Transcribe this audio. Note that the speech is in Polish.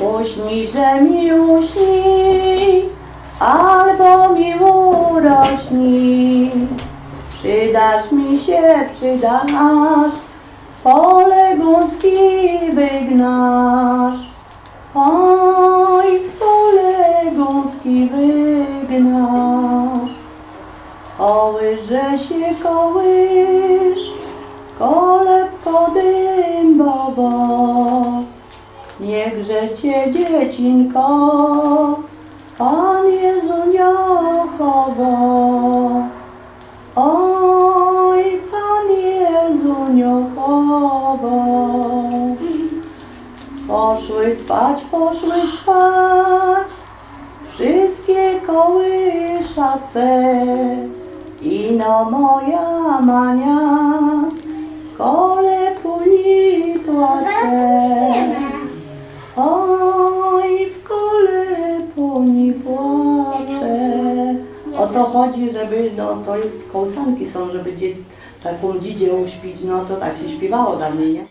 Uśnij, że mi uśnij, albo mi urośnij. Przydasz mi się, przydasz, pole gąski wygnasz. Oj, pole gąski wygnasz. Kołyże się kołysz, Niechże cię dziecinko, Pan Jezunio chowa. Oj, Pan Jezunio chowa. Poszły spać, poszły spać, wszystkie kołyszace. Ino moja mania, kole puli płacze. To chodzi, żeby, no to jest kołysanki są, żeby dzie, taką dzidzię uśpić, no to tak się śpiewało dawniej, nie?